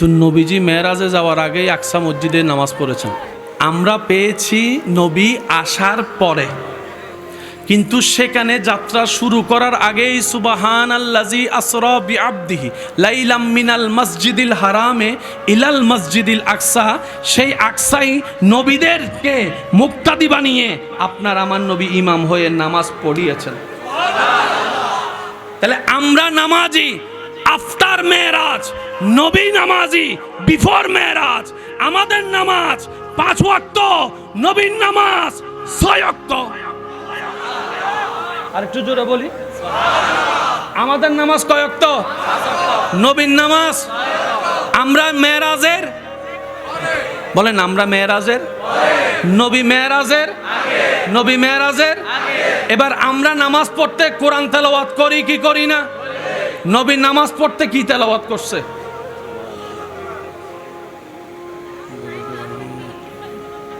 তো নবীজি মেয়েরাজে যাওয়ার আগেই আকসা মসজিদে নামাজ পড়েছেন। আমরা পেয়েছি নবী আসার পরে। কিন্তু সেখানে যাত্রা শুরু করার আগেই সুবাহান আল্লাজি আসরা বি আবদিহি লাইলাম মিনাল মসজিদিল হারামে ইলাল মসজিদিল আকসা। সেই আকসাই নবীদেরকে মুক্তাদি বানিয়ে আপনার আমার নবী ইমাম হয়ে নামাজ পড়িয়েছেন। তাহলে আমরা নামাজি, আফতার মেয়েরাজ নবী নামাজি বিফোর মেয়েরাজ, আমাদের নামাজ পাঁচ ওয়াক্ত, নবীর নামাজ ছয় ওয়াক্ত। আর একটু জোরে বলি। আমাদের নামাজ কয়ক্ত নবীন নামাজ। আমরা মেয়েরাজের? বলেন, আমরা মেয়েরাজের? নবী মেয়েরাজের? নবী মেয়েরাজের? এবার আমরা নামাজ পড়তে কোরআন তেলাওয়াত করি কি করি না? নবী নামাজ পড়তে কি তেলাওয়াত করছে?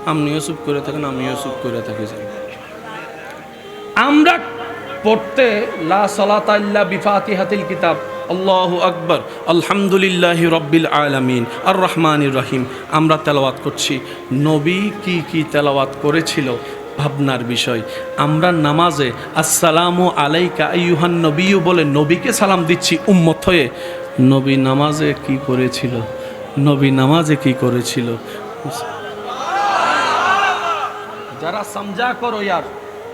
আপনিও চুপ করে থাকেন, আমিও চুপ করে থাকি আমরা পড়তে, লা সালাতা ইল্লা বিফাতিহাতিল কিতাব, আল্লাহু আকবার, আলহামদুলিল্লাহি রব্বিল আলামিন আর রহমানির রহিম। আমরা তেলাওয়াত করছি। নবী কি কি তেলাওয়াত করেছিল? ভাবনার বিষয়। আমরা নামাজে আসসালামু আলাইকা আইয়ুহান নবীও বলে নবীকে সালাম দিচ্ছি উম্মত হয়ে। নবী নামাজে কি করেছিল? নবী নামাজে কি করেছিল? যারা সমঝা করো ইয়ার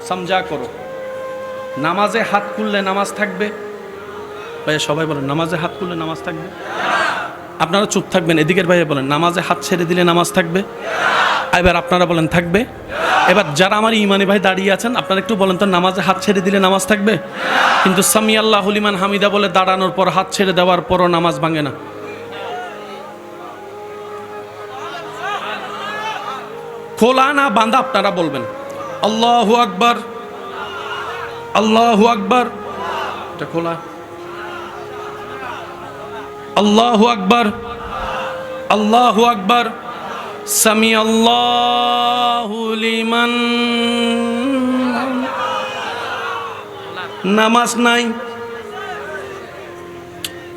সমঝা করো। নামাজে হাত খুললে নামাজ থাকবে? ভাইয়া সবাই বলেন, নামাজে হাত খুললে নামাজ থাকবে? আপনারা চুপ থাকবেন, এদিকের ভাইয়া বলেন, নামাজে হাত ছেড়ে দিলে নামাজ থাকবে? এবার আপনারা বলেন, থাকবে? এবার যারা আমার ইমানি ভাই দাঁড়িয়ে আছেন, আপনারা একটু বলেন তো, নামাজে হাত ছেড়ে দিলে নামাজ থাকবে? কিন্তু সামি আল্লাহ হলিমান হামিদা বলে, দাঁড়ানোর পর, হাত ছেড়ে দেওয়ার পরও নামাজ ভাঙে না। খোলা না বান্ধা আপনারা বলবেন। আল্লাহ আকবর। আল্লাহ আকবর। এটা খোলা। আল্লাহ আকবর। আল্লাহ আকবর। সামি আল্লাহ লিমান। নামাজ নাই।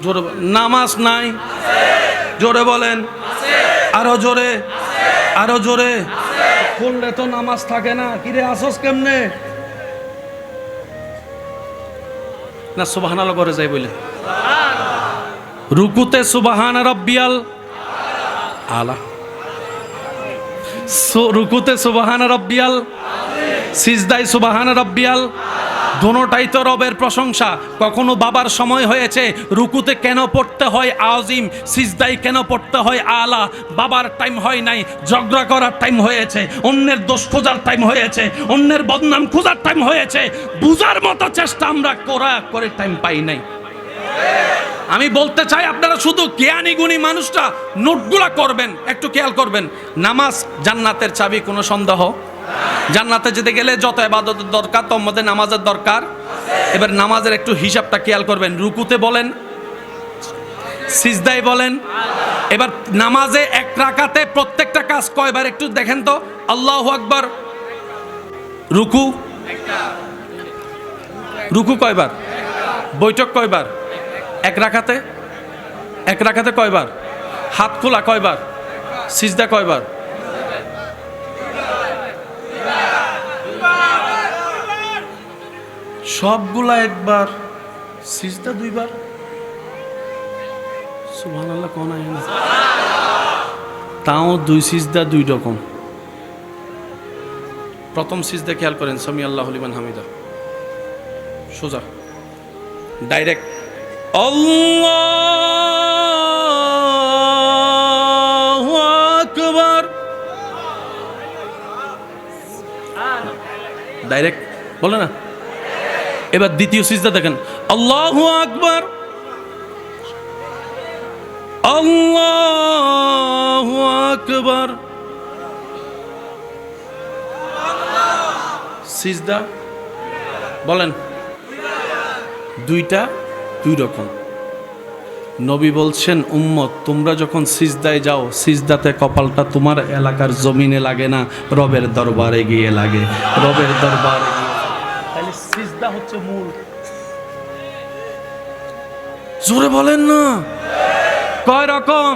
জোরে নামাজ নাই। জোরে বলেন। আরও জোরে। আরও জোরে। খুললে তো নামাজ থাকে না। কিরে আসস কেমনে? না সুবাহান করে যাই বলে রুকুতে সুবাহান রব্বিয়াল আলা। রুকুতে সুবাহান রব্বিয়াল সিজদাই সুবাহান রব্বিয়াল দোনোটাই তো রবের প্রশংসা। কখনো বাবার সময় হয়েছে, রুকুতে কেন পড়তে হয় আজিম সিজদাই কেন পড়তে হয় আলা? বাবার টাইম হয় নাই, ঝগড়া করার টাইম হয়েছে, অন্যের দোষ খোঁজার টাইম হয়েছে, অন্যের বদনাম খোঁজার টাইম হয়েছে। বুঝার মতো চেষ্টা আমরা করা করে টাইম পাই নাই। আমি বলতে চাই, আপনারা শুধু জ্ঞানী গুণী মানুষটা নোটগুলা করবেন, একটু খেয়াল করবেন। নামাজ জান্নাতের চাবি, কোনো সন্দেহ? জান্নাতে যেতে গেলে যত এবাদতের দরকার তোর মধ্যে নামাজের দরকার। এবার নামাজের একটু হিসাবটা খেয়াল করবেন। রুকুতে বলেন সিজদাই বলেন। এবার নামাজে এক রাকাতে প্রত্যেকটা কাজ কয়বার একটু দেখেন তো। আল্লাহ আকবার। রুকু। রুকু কয়বার? বৈঠক কয়বার? এক রাখাতে এক রাখাতে কয়বার? হাত খোলা কয়বার? সিজদা কয়বার? সবগুলা একবার, সিজদা দুইবার। তাও দুই সিজদা, দুই রকম। প্রথম সিজদা খেয়াল করেন সামি আল্লাহ লিমান হামিদা। সোজা। ডাইরেক্ট আকবার। ডাইরেক্ট বলে না? এবার দ্বিতীয় সিজদা দেখেন। আল্লাহু আকবার। আল্লাহু আকবার। সিজদা? বলেন। দুইটা, দুই রকম। নবী বলছেন, উম্মত, তোমরা যখন সিজদায় যাও, সিজদাতে কপালটা তোমার এলাকার জমিনে লাগে না, রবের দরবারে গিয়ে লাগে। রবের দরবারে হচ্ছে মূল। জোরে বলেন না। কয় রকম?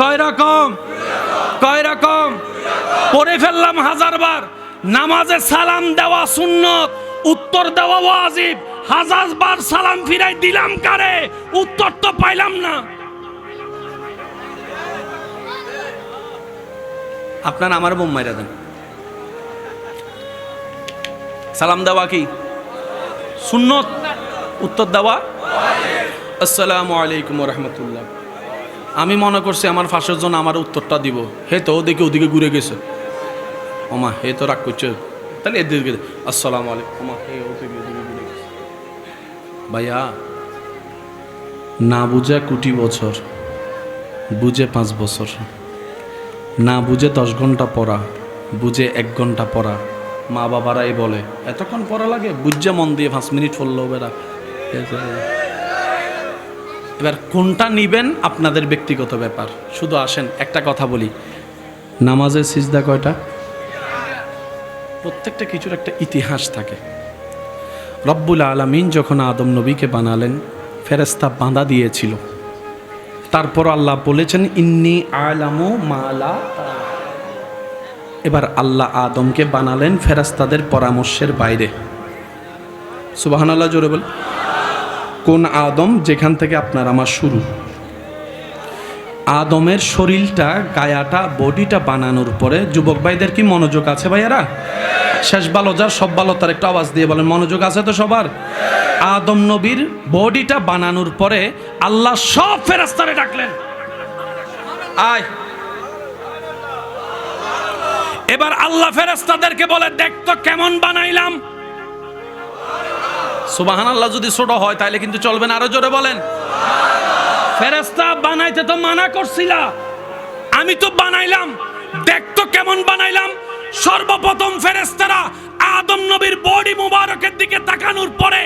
কয় রকম? কয় রকম? পড়ে ফেললাম হাজারবার নামাজে সালাম দেওয়া সুন্নত, উত্তর দেওয়া ওয়াজিব। হাজার বার সালাম ফিরাই দিলাম কারে? উত্তর তো পাইলাম না। আপনার আমার বোম মাইরা দেন। সালাম দেওয়া কি? সুন্নত, উত্তর দেওয়া। আসসালামু আলাইকুম রহমতুল্লাহ। আমি মনে করছি আমার ফাঁসের জন্য আমার উত্তরটা দিব। হে তো ওদিকে ওদিকে ঘুরে গেছে। ওমা, হে তো রাগ করছে। তাহলে এদিকে। আসসালামু আলাইকুম। ওমা, হে ওদিকে ঘুরে গেছে। ভাইয়া, না বুঝে কোটি বছর, বুঝে পাঁচ বছর। না বুঝে দশ ঘণ্টা পড়া, বুঝে এক ঘণ্টা পড়া। মা বাবারাই বলে, এতক্ষণ পড়া লাগে বুঝে মন দিয়ে পাঁচ মিনিট পড়লেও বেড়া। এবার কোনটা নিবেন আপনাদের ব্যক্তিগত ব্যাপার? শুধু আসেন, একটা কথা বলি। নামাজের সিজদা কয়টা? প্রত্যেকটা কিছুর একটা ইতিহাস থাকে। রব্বুল আলমিন যখন আদম নবীকে বানালেন ফেরেস্তা বাঁধা দিয়েছিল। তারপর আল্লাহ বলেছেন, ইন্নি আলামু মালা এবার আল্লাহ আদমকে বানালেন ফেরাস্তাদের পরামর্শের বাইরে। সুবাহান আল্লাহ জোরে বল। কোন আদম যেখান থেকে আপনার আমার শুরু? আদমের শরীরটা, গায়াটা, বডিটা বানানোর পরে যুবক ভাইদের কি মনোযোগ আছে ভাইয়ারা? শেষ ভালো, যার সব ভালো, তার একটু আওয়াজ দিয়ে বলেন, মনোযোগ আছে তো সবার? আদম নবীর বডিটা বানানোর পরে আল্লাহ সব ফেরাস্তারে ডাকলেন। আয়। এবার আল্লাহ ফেরেস্তাদেরকে বলে, দেখ তো কেমন বানাইলাম। সুবাহান আল্লাহ যদি ছোট হয় তাহলে কিন্তু চলবে না। আরও জোরে বলেন। ফেরেস্তা বানাইতে তো মানা করছিলা। আমি তো বানাইলাম। দেখ তো কেমন বানাইলাম। সর্বপ্রথম ফেরেস্তারা আদম নবীর বডি মুবারকের দিকে তাকানোর পরে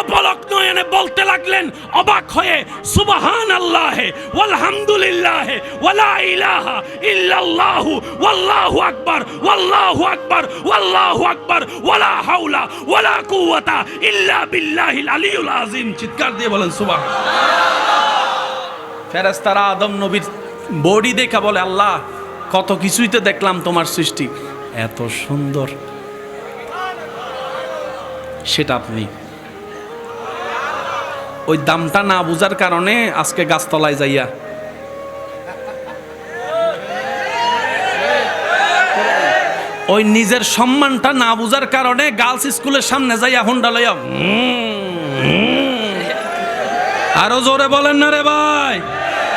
অপলক নয়নে বলতে লাগলেন, অবাক হয়ে সুবহান আল্লাহ ওয়ালহামদুলিল্লাহ, ওয়ালা ইলাহা ইল্লাল্লাহু, ওয়াল্লাহু আকবার ওয়াল্লাহু আকবার ওয়াল্লাহু আকবার, ওয়ালা হাওলা, ওয়ালা কুওয়াতা ইল্লা বিল্লাহিল আলিয়ুল আযীম। চিৎকার দিয়ে বলেন সুবহান ফেরেস্তারা আদম নবীর বডি দেখা বলে, আল্লাহ, কত কিছুই তো দেখলাম তোমার সৃষ্টি। এত সুন্দর। সেটা আপনি। ওই দামটা না বুঝার কারণে আজকে গাছতলায় যাইয়া। ওই নিজের সম্মানটা না বুঝার কারণে গার্লস স্কুলের সামনে যাইয়া হোন্ডা লইয়া আরও জোরে বলেন না রে ভাই।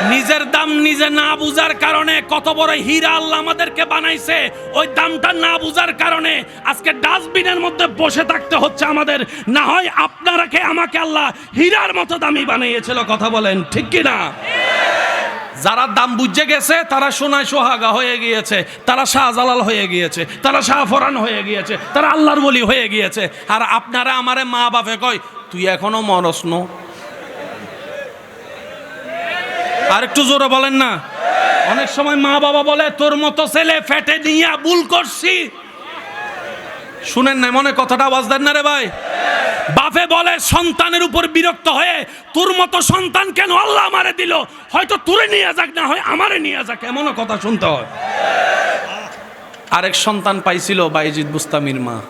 নিজের দাম নিজে না বুঝার কারণে কত বড় হীরা আল্লাহ আমাদেরকে বানাইছে, ওই দামটা না বুঝার কারণে আজকে ডাস্টবিনের মধ্যে বসে থাকতে হচ্ছে আমাদের। না হয় আপনারাকে আমাকে আল্লাহ হীরার মতো দামি বানিয়েছিল, কথা বলেন, ঠিক কি না যারা দাম বুঝে গেছে, তারা সোনায় সোহাগা হয়ে গিয়েছে, তারা শাহজালাল হয়ে গিয়েছে, তারা শাহফরান হয়ে গিয়েছে, তারা আল্লাহর বলি হয়ে গিয়েছে। আর আপনারা আমারে মা বাপে কয়, তুই এখনও মরস আর একটু জোরে বলেন না। অনেক সময় মা বাবা বলে, তোর মতো ছেলে ফেটে নিয়ে ভুল করছি। শুনেন না মনে কথাটা আওয়াজ দেন না রে ভাই? বাপে বলে, সন্তানের উপর বিরক্ত হয়ে তোর মতো সন্তান কেন আল্লাহ আমারে দিল? হয়তো তোরে নিয়ে যাক, না হয় আমারে নিয়ে যাক। এমনও কথা শুনতে হয়। আরেক সন্তান পাইছিল বাইজিদ বুস্তামির মা।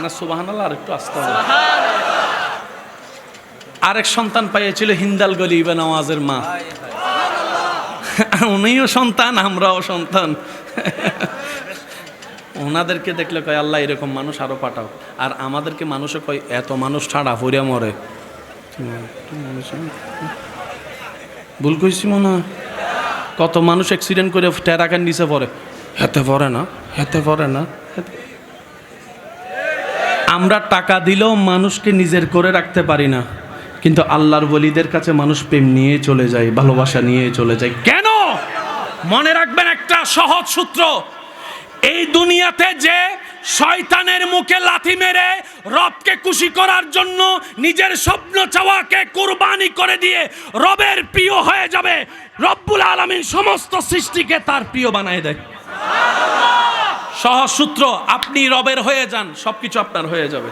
না সুবাহান আল্লাহ আরেকটু আসতে হবে। আরেক সন্তান পাইয়েছিল হিন্দাল গলি ইবে নওয়াজের মা। উনিও সন্তান, আমরাও সন্তান। ওনাদেরকে দেখলে কয়, আল্লাহ এরকম মানুষ আরও পাঠাও। আর আমাদেরকে মানুষে কয়, এত মানুষ ছাড়া ফরিয়া মরে। ভুল কইছি মনে হয়। কত মানুষ অ্যাক্সিডেন্ট করে টেরাকার নিচে পড়ে। হেতে পড়ে না, হেতে পড়ে না আমরা টাকা দিলেও মানুষকে নিজের করে রাখতে পারি না। কিন্তু আল্লাহর বলিদের কাছে মানুষ প্রেম নিয়ে চলে যায়, ভালোবাসা নিয়ে চলে যায়। কেন? মনে রাখবেন একটা সহজ সূত্র। এই দুনিয়াতে যে শয়তানের মুখে লাথি মেরে রবকে খুশি করার জন্য নিজের স্বপ্ন চাওয়াকে কুরবানি করে দিয়ে রবের প্রিয় হয়ে যাবে, রব্বুল আলমিন সমস্ত সৃষ্টিকে তার প্রিয় বানায় দেয়। সহজ সূত্র, আপনি রবের হয়ে যান, সবকিছু আপনার হয়ে যাবে।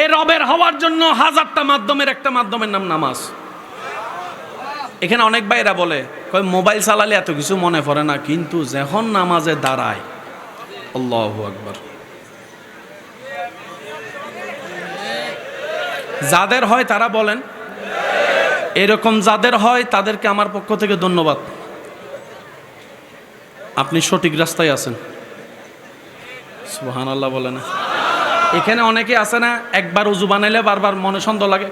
এ রবের হওয়ার জন্য হাজারটা মাধ্যমের একটা মাধ্যমের নাম নামাজ। এখানে অনেক ভাইরা বলে মোবাইল চালালে এত কিছু মনে পড়ে না, কিন্তু যখন নামাজে দাঁড়ায়, আল্লাহু আকবার। যাদের হয় তারা বলেন, এরকম যাদের হয় তাদেরকে আমার পক্ষ থেকে ধন্যবাদ। আপনি সঠিক রাস্তায় আছেন। সুহান আল্লাহ বলে না। এখানে অনেকে আছে না, একবার উজু বানাইলে বারবার মনে সন্দেহ লাগে।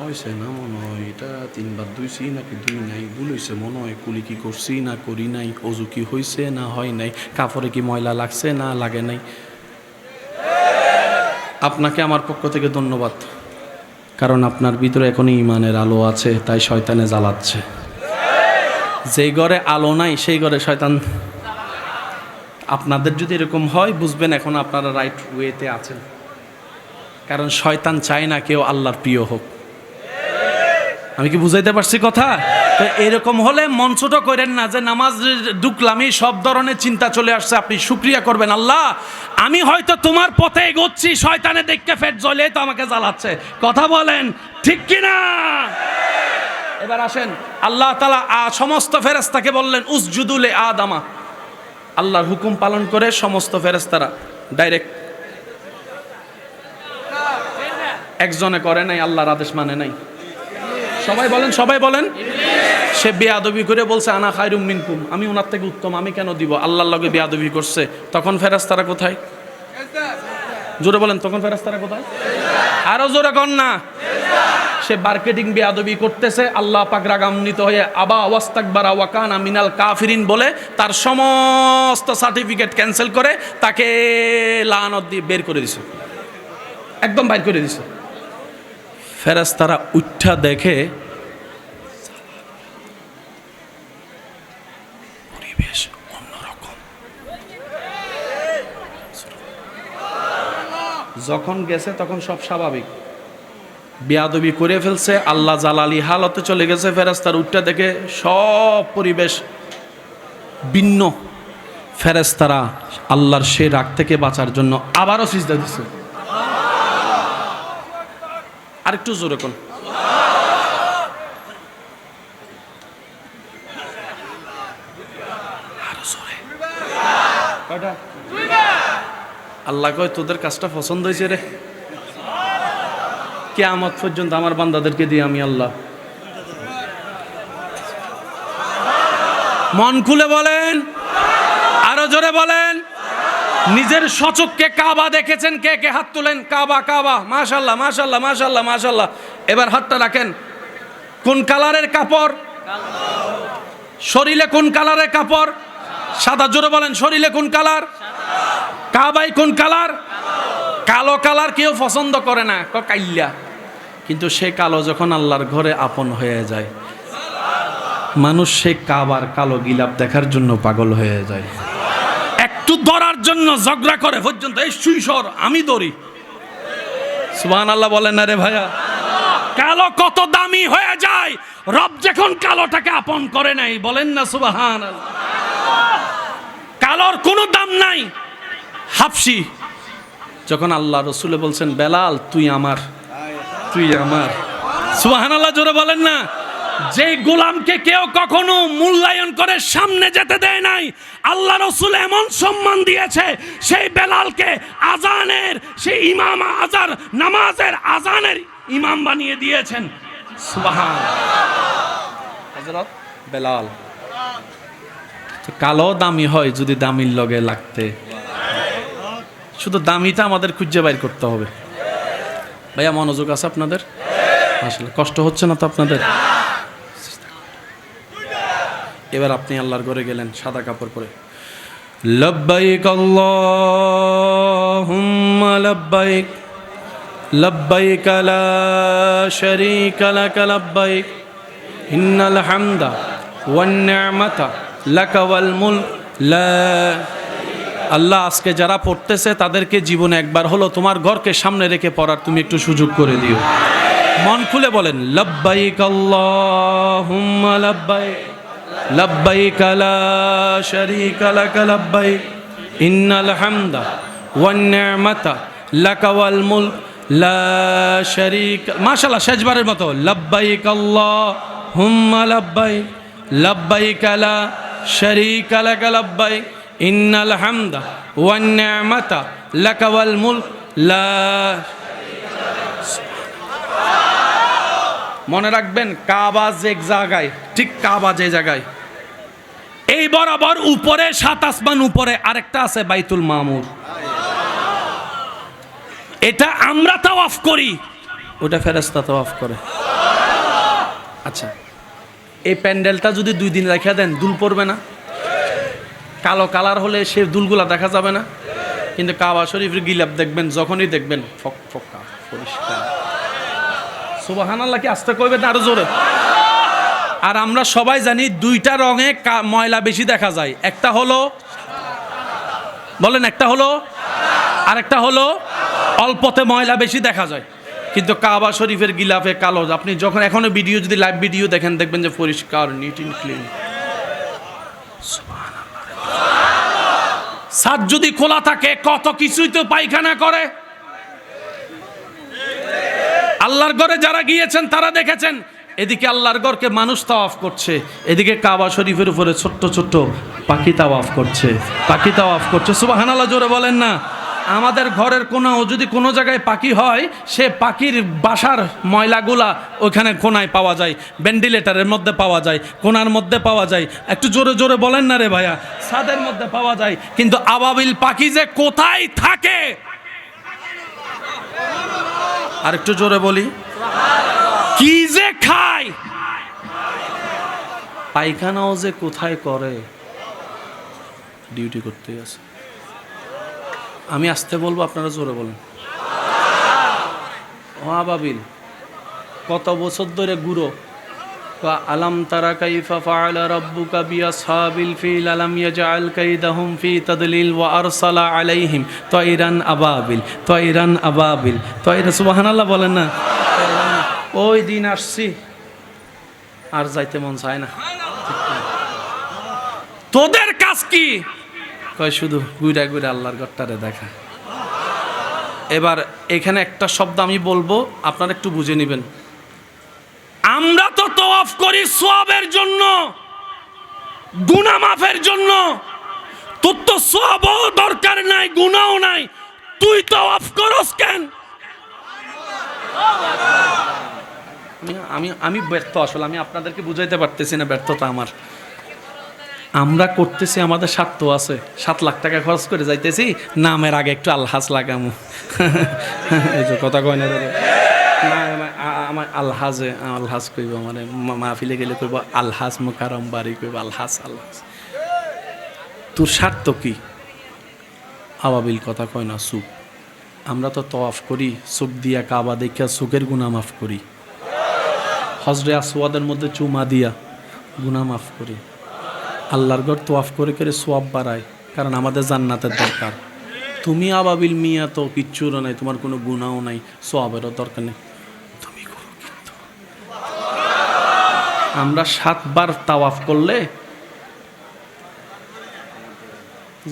হয়েছে না মনে হয়, এটা তিনবার দুইছি নাকি দুই নাই, ভুল মনে হয়, কুলি কি করছি না করি নাই অজু কি হয়েছে না হয় নাই, কাপড়ে কি ময়লা লাগছে না লাগে নাই। আপনাকে আমার পক্ষ থেকে ধন্যবাদ, কারণ আপনার ভিতরে এখনই ইমানের আলো আছে, তাই শয়তানে জ্বালাচ্ছে। যেই ঘরে আলো নাই, সেই ঘরে শয়তান আপনাদের যদি এরকম হয়, বুঝবেন এখন আপনারা রাইট ওয়েতে আছেন। কারণ শয়তান চায় না কেউ আল্লাহর প্রিয় হোক। আমি কি বুঝাইতে পারছি কথা? তো এরকম হলে ছোট করেন না যে নামাজ ঢুকলামই সব ধরনের চিন্তা চলে আসছে, আপনি শুক্রিয়া করবেন আল্লাহ। আমি হয়তো তোমার পথে এগোচ্ছি, শয়তানে দেখকে ফেট জ্বলে তো আমাকে জ্বালাচ্ছে। কথা বলেন, ঠিক কিনা? এবার আসেন, আল্লাহ তালা সমস্ত ফেরেস্তাকে বললেন উসজুদুলে আদামা। আল্লাহর হুকুম পালন করে সমস্ত ফেরেস্তারা ডাইরেক্ট একজনে করে নাই, আল্লাহর আদেশ মানে নাই। সবাই বলেন সবাই বলেন। সে বেয়াদবি করে বলছে, আনা খায়রুম মিনকুম। আমি ওনার থেকে উত্তম, আমি কেন দিব? আল্লাহর লগে বেয়াদবি করছে। তখন ফেরাস্তারা কোথায়? জোরে বলেন, তখন ফেরাস্তারা কোথায়? আরও জোরে কন না। সে মার্কেটিং বেয়াদবি করতেছে, আল্লাহ পাক রাগান্বিত হয়ে আবা ওয়াস্তাকবারা ওয়াকানা মিনাল কাফিরিন বলে তার সমস্ত সার্টিফিকেট ক্যান্সেল করে তাকে লানত দিয়ে বের করে দিছে। একদম বাইর করে দিছে। ফেরেস্তারা উঠা দেখে পরিবেশ যখন গেছে তখন সব স্বাভাবিক। বেয়াদবি করে ফেলছে, আল্লাহ জালালি হালতে চলে গেছে ফেরেস্তার উঠটা দেখে সব পরিবেশ ভিন্ন। ফেরেস্তারা আল্লাহর সে রাগ থেকে বাঁচার জন্য আবারও সিজদা দিচ্ছে আরেকটু জোরে কোন আল্লাহ কয়, তোদের কাজটা পছন্দ হয়েছে রে। কেয়ামত পর্যন্ত আমার বান্দাদেরকে দিয়ে আমি আল্লাহ। মন খুলে বলেন, আরও জোরে বলেন। নিজের সচককে কাবা দেখেছেন, কে কে হাত তুলেন? কাবা কাবা। মাশাল্লাহ মাশাল্লাহ মাশাল্লাহ মাশাল্লাহ এবার হাতটা রাখেন। কোন কালারের কাপড়? শরীরে কোন কালারের কাপড়? সাদা, জোরে বলেন, শরীরে কোন কালার? কাবাই কোন কালার? কালো কালার কেউ পছন্দ করে না কাইল্লা কিন্তু সে কালো যখন আল্লাহর ঘরে আপন হয়ে যায়। মানুষ সে কাবার কালো গিলাপ দেখার জন্য পাগল হয়ে যায়। একটু ধরার জন্য ঝগড়া করে পর্যন্ত, এই সুইসর আমি দড়ি সুবান আল্লাহ বলেন না রে ভাইয়া, কালো কত দামি হয়ে যায়, রব যখন কালোটাকে আপন করে নাই, বলেন না সুবাহান কালোর কোনো দাম নাই। হাফসি, যখন আল্লাহ রসুলে বলছেন, বেলাল, তুই আমার তুই আমার। সুবাহান আল্লাহ জোরে বলেন না। যে গোলামকে কেউ কখনো মূল্যায়ন করে সামনে যেতে দেয় নাই, আল্লাহ রসুল এমন সম্মান দিয়েছে, সেই বেলালকে আজানের, সেই ইমাম আজার, নামাজের আজানের ইমাম বানিয়ে দিয়েছেন। সুবাহান। বেলাল। কালো দামি হয় যদি দামির লগে লাগতে। শুধু দামিটা আমাদের খুঁজে বাইর করতে হবে। ভাইয়া, মনোযোগ আছে আপনাদের? আসলে কষ্ট হচ্ছে না তো আপনাদের? এবার আপনি আল্লাহর ঘরে গেলেন, সাদা কাপড় পরে। লব্বাইক আল্লাহুম্মা লব্বাইক লব্বাইক লা শারীকা লাক লব্বাইক, ইন্নাল হামদা ওয়ান নি'মাতা লাকা ওয়াল মুলক, লা আল্লাহ আজকে যারা পড়তেছে, তাদেরকে জীবনে একবার হলো তোমার ঘরকে সামনে রেখে পড়ার তুমি একটু সুযোগ করে দিও। মন খুলে বলেন, লব্বাইক আল্লাহুম্মা লব্বাইক লব্বাইক লা শারীকা লাক লব্বাইক, ইন্নাল হামদা ওয়ান নি'মাতা লাকা ওয়াল মুলক, লা শারীকা মাশাআল্লাহ, শেষবারের মতো, লব্বাইক আল্লাহ হুম্মা লাব্বাই লাব্বাই কালা শরীক লাক লাব্বাই ইন্নাল ওয়ান নি'মাতা লাক লা মনে রাখবেন, কাবা যে জায়গায়, ঠিক কাবা যে জায়গায়। এই বরাবর উপরে সাত আসমান, উপরে আরেকটা আছে বাইতুল মামুর। এটা আমরা তাওয়াফ করি। ওটা ফেরেস্তা তাও অফ করে। আচ্ছা এই প্যান্ডেলটা যদি দুই দিন রেখে দেন, দুল পড়বে না? কালো কালার হলে সে দুলগুলা দেখা যাবে না। কিন্তু কাবা শরীফের গিলাপ দেখবেন, যখনই দেখবেন, ফক, ফকা পরিষ্কার। সুবাহান আল্লাহ কি আস্তে করবেন আরও জোরে? আর আমরা সবাই জানি দুইটা রঙে ময়লা বেশি দেখা যায়। একটা হলো, বলেন একটা হলো, আর একটা হলো, অল্পতে ময়লা বেশি দেখা যায়। কিন্তু কাবা শরীফের গিলাফে কালো। আপনি যখন এখনও ভিডিও, যদি লাইভ ভিডিও দেখেন, দেখবেন যে পরিষ্কার নিট ইন ক্লিন সাত যদি খোলা থাকে, কত কিছুই তো পায়খানা করে। আল্লাহর ঘরে যারা গিয়েছেন, তারা দেখেছেন, এদিকে আল্লাহর ঘরকে মানুষ তাওয়াফ করছে। এদিকে কাবা শরীফের উপরে ছোট্ট ছোট্ট পাখি তাওয়াফ করছে। পাখি তাওয়াফ করছে। সুবাহান আল্লাহ জোরে বলেন না। আমাদের ঘরের কোনো যদি কোনো জায়গায় পাখি হয়, সে পাখির বাসার ময়লাগুলা ওইখানে কোনায় পাওয়া যায় ভেন্টিলেটারের মধ্যে পাওয়া যায়, কোনার মধ্যে পাওয়া যায়। একটু জোরে জোরে বলেন না রে ভাইয়া, ছাদের মধ্যে পাওয়া যায়। কিন্তু আবাবিল পাখি যে কোথায় থাকে? আর একটু জোরে বলি, কি যে খায়? পায়খানাও যে কোথায় করে ডিউটি করতে আছে। আমি আসতে বলব, আপনারা জোরে বলেন। ও আবাবিল কত বছর ধরে গুরো। আলাম তারা কাইফা ফাআলা রাব্বুকা বিআসহাবিল ফিল, আলাম ইয়াজআল কাইদাহুম ফি তাদলিল ওয়া আরসালা আলাইহিম তাইরান আবাবিল তাইরান আবাবিল। তাইরা, সুবহানাল্লাহ বলেন না? ওই দিন আসছি। আর যাইতে মন চায় না। তোদের কাজ কি? কয় শুধু গুইরা গুইরা আল্লাহর ঘরটারে দেখা। এবার এখানে একটা শব্দ আমি বলব, আপনারা একটু বুঝে নেবেন। আমরা তো তওয়াফ করি সোয়াবের জন্য গুনাহ মাফের জন্য। তোর তো সোয়াবও দরকার নাই গুনাও নাই। তুই তওয়াফ করস কেন? আমি আমি ব্যর্থ আসলে, আমি আপনাদেরকে বুঝাইতে পারতেছি না ব্যর্থতা আমার। আমরা করতেছি আমাদের স্বার্থ আছে। সাত লাখ টাকা খরচ করে যাইতেছি, নামের আগে একটু আলহাজ লাগামু। এই যে কথা কয় না আমার আলহাজে, আলহাজ কইব মানে মাহফিলে গেলে কইব আলহাজ মুকারম বাড়ি কইব আলহাজ আলহাজ। তোর স্বার্থ কি? আবাবিল কথা কয় না, সুখ। আমরা তো তফ করি, সুখ দিয়া কাবা দেখিয়া সুখের গুণা মাফ করি। হজরে আসওয়াদের মধ্যে চুমা দিয়া গুণা মাফ করি। আল্লাহর ঘর তোয়াফ করে করে সোয়াব বাড়ায়, কারণ আমাদের জান্নাতের দরকার। তুমি আবাবিল মিয়া তো কিচ্ছুরও নাই, তোমার কোনো গুণাও নাই, সোয়াবেরও দরকার নেই। তুমি আমরা সাতবার তাওয়াফ করলে,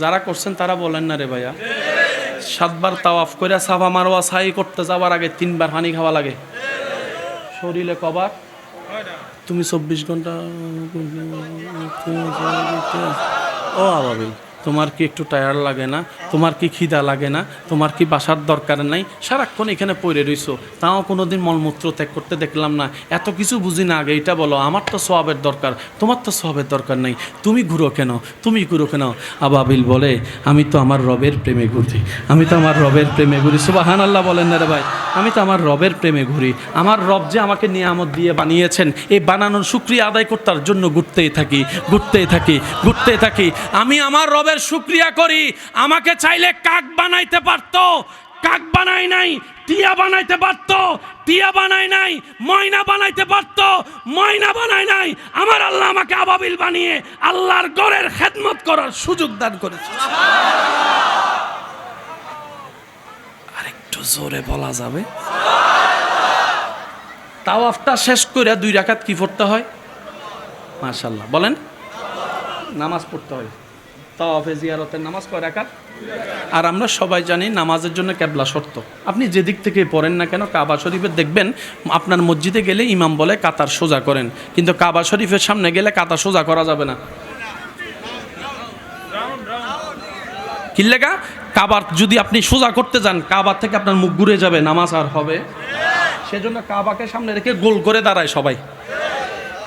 যারা করছেন তারা বলেন না রে ভাইয়া। সাতবার তাওয়াফ করে সাফা মারোয়া সাই করতে যাওয়ার আগে তিনবার পানি খাওয়া লাগে। শরীরে কবার তুমি চব্বিশ ঘণ্টা ও আবাবিল তোমার কি একটু টায়ার লাগে না? তোমার কি খিদা লাগে না? তোমার কি বাসার দরকার নাই? সারাক্ষণ এখানে পড়ে রইছো। তাও কোনোদিন মলমূত্র ত্যাগ করতে দেখলাম না। এত কিছু বুঝি না আগে, এটা বলো, আমার তো সবের দরকার। তোমার তো সবের দরকার নাই। তুমি ঘুরো কেন? তুমি ঘুরো কেন? আবাবিল বলে, আমি তো আমার রবের প্রেমে ঘুরি। আমি তো আমার রবের প্রেমে ঘুরি। সুবাহান আল্লাহ বলেন না রে ভাই। আমি তো আমার রবের প্রেমে ঘুরি। আমার রব যে আমাকে নিয়ামত দিয়ে বানিয়েছেন, এই বানানোর শুক্রিয়া আদায় করতার জন্য ঘুরতেই থাকি ঘুরতেই থাকি ঘুরতেই থাকি। আমি আমার রবের শুক্রিয়া করি। আমাকে চাইলে কাক বানাইতে পারতো, কাক বানাই নাই, টিয়া বানাইতে পারতো, টিয়া বানাই নাই, ময়না বানাইতে পারতো, ময়না বানাই নাই। আমার আল্লাহ আমাকে আবাবিল বানিয়ে আল্লাহর গড়ের খেদমত করার সুযোগ দান করেছে। আরেকটু জোরে বলা যাবে? তাওয়াফটা শেষ করে দুই রাকাত কি পড়তে হয়? মাশাল্লাহ বলেন। নামাজ পড়তে হয়। তাওয়াফে জিয়ারতের নামাজ কয় রাকাত? আর আমরা সবাই জানি নামাজের জন্য ক্যাবলা শর্ত। আপনি যেদিক থেকে পড়েন না কেন, কাবা শরীফে দেখবেন আপনার মসজিদে গেলে ইমাম বলে কাতার সোজা করেন। কিন্তু কাবা শরীফের সামনে গেলে কাতার সোজা করা যাবে না। কি লেগা? কাবার যদি আপনি সোজা করতে যান, কাবার থেকে আপনার মুখ ঘুরে যাবে, নামাজ আর হবে। সেজন্য কাবাকে সামনে রেখে গোল করে দাঁড়ায় সবাই।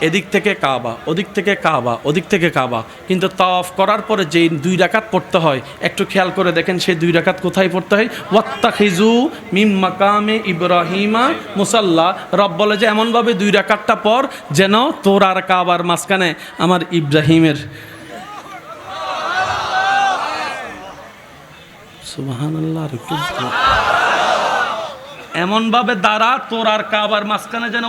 এদিক থেকে কাবা, ওদিক থেকে কাবা, ওদিক থেকে কাবা। কিন্তু তাওয়াফ করার পরে যেই দুই রাকাত পড়তে হয়, একটু খেয়াল করে দেখেন সেই দুই রাকাত কোথায় পড়তে হয়। ওয়াত্তাখিজু মিম মাকামে ইব্রাহিমা মুসাল্লা। রব বলে যে, এমনভাবে দুই রাকাতটা পর যেন তোর আর কাবার মাঝখানে আমার ইব্রাহিমের সুবহানাল্লাহ আর একটু এমনভাবে দাঁড়া, তোর আর কাবার মাঝখানে যেন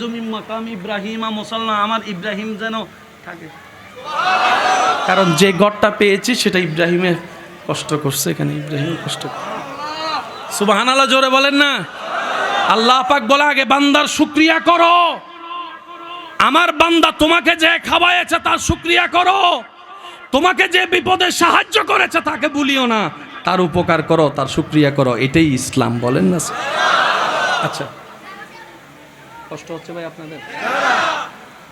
জমি মাকাম ইব্রাহিমা মুসলমান আমার ইব্রাহিম যেন থাকে। কারণ যে গড়টা পেয়েছি, সেটা ইব্রাহিমে কষ্ট করছে, এখানে ইব্রাহিম কষ্ট সুবাহান আল্লাহ জোরে বলেন না? আল্লাহ পাক বলে আগে, বান্দার শুক্রিয়া করো। আমার বান্দা তোমাকে যে খাওয়াইছে তার শুক্রিয়া করো। তোমাকে যে বিপদে সাহায্য করেছে, তাকে ভুলিও না। তার উপকার করো, তার শুক্রিয়া করো, এটাই ইসলাম, বলেন না? আচ্ছা। কষ্ট হচ্ছে ভাই আপনাদের?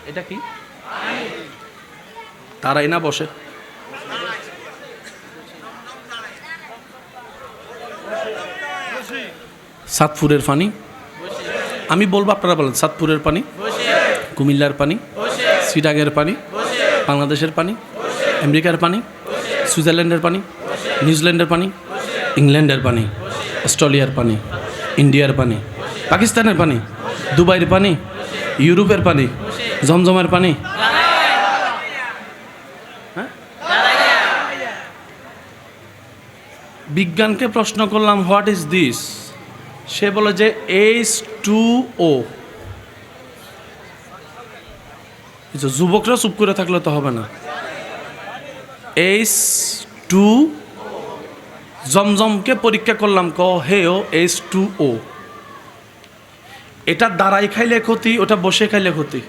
এটা কি? তারাই না বসে? সাতপুরের পানি? আমি বলব আপনারা বলেন, সাতপুরের পানি? কুমিল্লার পানি? সিটাগের পানি? বাংলাদেশের পানি? আমেরিকার পানি? সুইজারল্যান্ডের পানি? নিউজিল্যান্ডের পানি, ইংল্যান্ডের পানি, অস্ট্রেলিয়ার পানি, ইন্ডিয়ার পানি, পাকিস্তানের পানি, দুবাইয়ের পানি, ইউরোপের পানি, জমজমের পানি। হ্যাঁ? বিজ্ঞানকে প্রশ্ন করলাম হোয়াট ইজ দিস সে বলে যে এইচ টু ও যুবকরা চুপ করে থাকলে তো হবে না। এইচ টু জমজমকে পরীক্ষা করলাম ক হে ও এইচ টু ও। এটা দাঁড়াই খাইলে ক্ষতি ওটা বসে খাইলে ক্ষতি।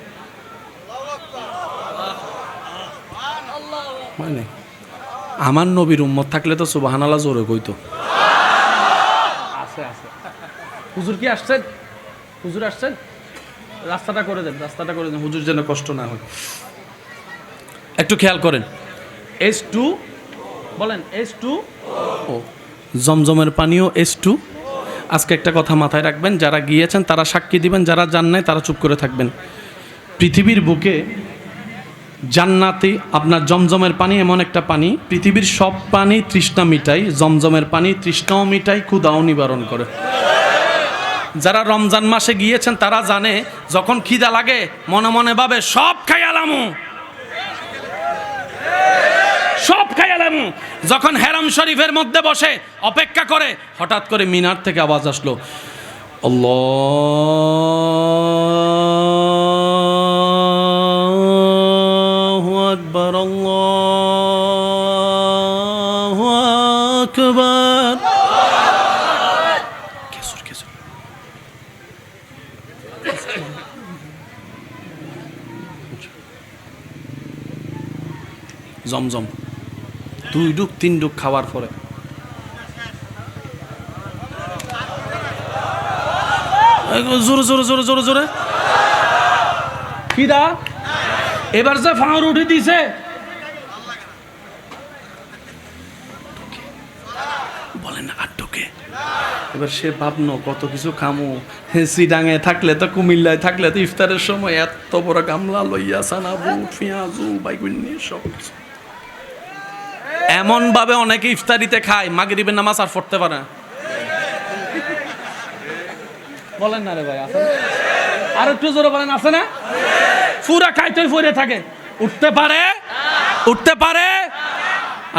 মানে আমার নবীর উম্মত থাকলে তো সুবাহানাল্লাহ জোরে কইতো। আছে আছে। হুজুর কি আসছেন? হুজুর আসছেন? রাস্তাটা করে দেন রাস্তাটা করে দেন হুজুর যেন কষ্ট না হয়। একটু খেয়াল করেন। এস টু বলেন এস টু ও, জমজমের পানিও এস টু আজকে একটা কথা মাথায় রাখবেন, যারা গিয়েছেন তারা সাক্ষী দিবেন, যারা যান নাই তারা চুপ করে থাকবেন। পৃথিবীর বুকে জান্নাতি আপনার জমজমের পানি এমন একটা পানি, পৃথিবীর সব পানি তৃষ্ণা মিটাই, জমজমের পানি তৃষ্ণাও মিটাই ক্ষুদাও নিবারণ করে। যারা রমজান মাসে গিয়েছেন তারা জানে, যখন খিদা লাগে, মনে মনে ভাবে, সব খাইয়ালামু সব খাইয়ালামু যখন হেরাম শরীফের মধ্যে বসে অপেক্ষা করে, হঠাৎ করে মিনার থেকে আওয়াজ আসলো। আল্লাহু জমজম। দুই ডুক তিন ডুক খাওয়ার পরে। জোরে জোরে জোরে জোরে জোরে। এবার যে ফাঁড় উঠে দিছে। বলেন আটকে এবার সে ভাবনো কত কিছু খামো। সিডাঙে থাকলে তো, কুমিল্লায় থাকলে তো ইফতারের সময় এত বড় গামলা লইয়া সানা, বুট, পেঁয়াজু বাইগুন সব কিছু এমন ভাবে অনেকে ইফতারিতে খায়, মাগরিবের নামাজ আর পড়তে পারে না। বলেন না রে ভাই, আছে আর একটু জোরে বলেন, আছে না? পুরা খাইতেই পড়ে থাকে। উঠতে পারে? উঠতে পারে?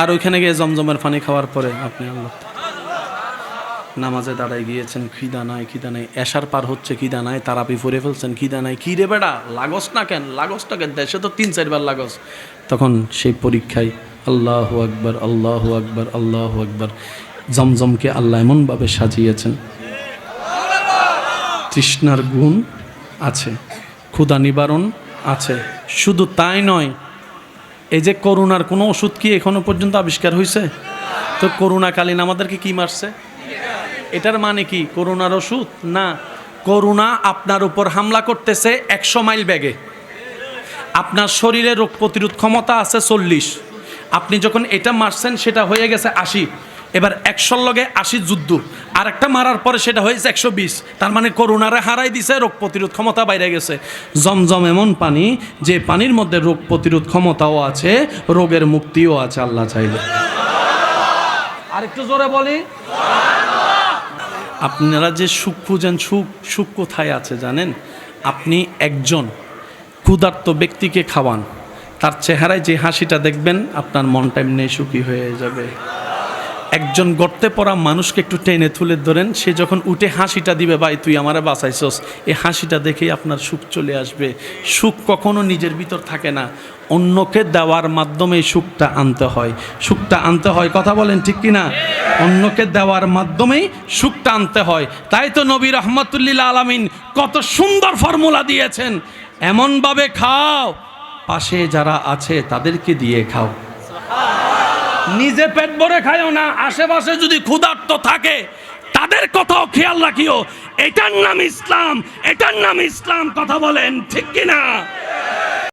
আর ওইখানে গিয়ে জমজমের পানি খাওয়ার পরে আপনি আল্লাহ। নামাজে দাঁড়ায় গিয়েছেন, খিদা নাই খিদা নাই, এশার পার হচ্ছে, খিদা নাই, তারাপি ফুরে ফেলছেন, খিদা নাই। কি রে বেড়া লাগস না কেন? লাগস না কেন? দেশে তো তিন, চারবার লাগস। তখন সেই পরীক্ষায় আল্লাহ আকবর আল্লাহ আকবর আল্লাহ আকবর। জমজমকে আল্লাহ এমনভাবে সাজিয়েছেন। তৃষ্ণার গুণ আছে, ক্ষুধা নিবারণ আছে। শুধু তাই নয়, এই যে করোনার কোনো ওষুধ কি এখনও পর্যন্ত আবিষ্কার হয়েছে তো করোনাকালীন আমাদেরকে কি মারছে? এটার মানে কি? করোনার ওষুধ? না করোনা আপনার উপর হামলা করতেছে একশো মাইল ব্যাগে আপনার শরীরে রোগ প্রতিরোধ ক্ষমতা আছে চল্লিশ। আপনি যখন এটা মারছেন, সেটা হয়ে গেছে আশি। এবার একশোর লগে আশি যুদ্ধ। আর একটা মারার পরে সেটা হয়েছে একশো বিশ। তার মানে করোনারে হারাই দিছে, রোগ প্রতিরোধ ক্ষমতা বাইরে গেছে। জমজম এমন পানি, যে পানির মধ্যে রোগ প্রতিরোধ ক্ষমতাও আছে, রোগের মুক্তিও আছে, আল্লাহ চাইলে। আরেকটু জোরে বলি। আপনারা যে সুখ খুঁজেন, সুখ সুখ কোথায় আছে জানেন? আপনি একজন ক্ষুধার্ত ব্যক্তিকে খাওয়ান। তার চেহারায় যে হাসিটা দেখবেন, আপনার মনটা এমনি সুখী হয়ে যাবে। একজন গর্তে পড়া মানুষকে একটু টেনে তুলে ধরেন, সে যখন উঠে হাসিটা দিবে, ভাই, তুই আমারে বাঁচাইছস। এই হাসিটা দেখেই আপনার সুখ চলে আসবে। সুখ কখনো নিজের ভিতর থাকে না, অন্যকে দেওয়ার মাধ্যমে সুখটা আনতে হয়। সুখটা আনতে হয়, কথা বলেন ঠিক কি না অন্যকে দেওয়ার মাধ্যমেই সুখটা আনতে হয়। তাই তো নবী রহমতুল্লিল আলামিন কত সুন্দর ফর্মুলা দিয়েছেন, এমনভাবে খাও পাশে যারা আছে তাদেরকে দিয়ে খাও। নিজে পেট ভরে খায়ও না, আশেপাশে যদি ক্ষুধার্ত থাকে, তাদের কথাও খেয়াল রাখিও। এটার নাম ইসলাম, এটার নাম ইসলাম, কথা বলেন ঠিক কিনা?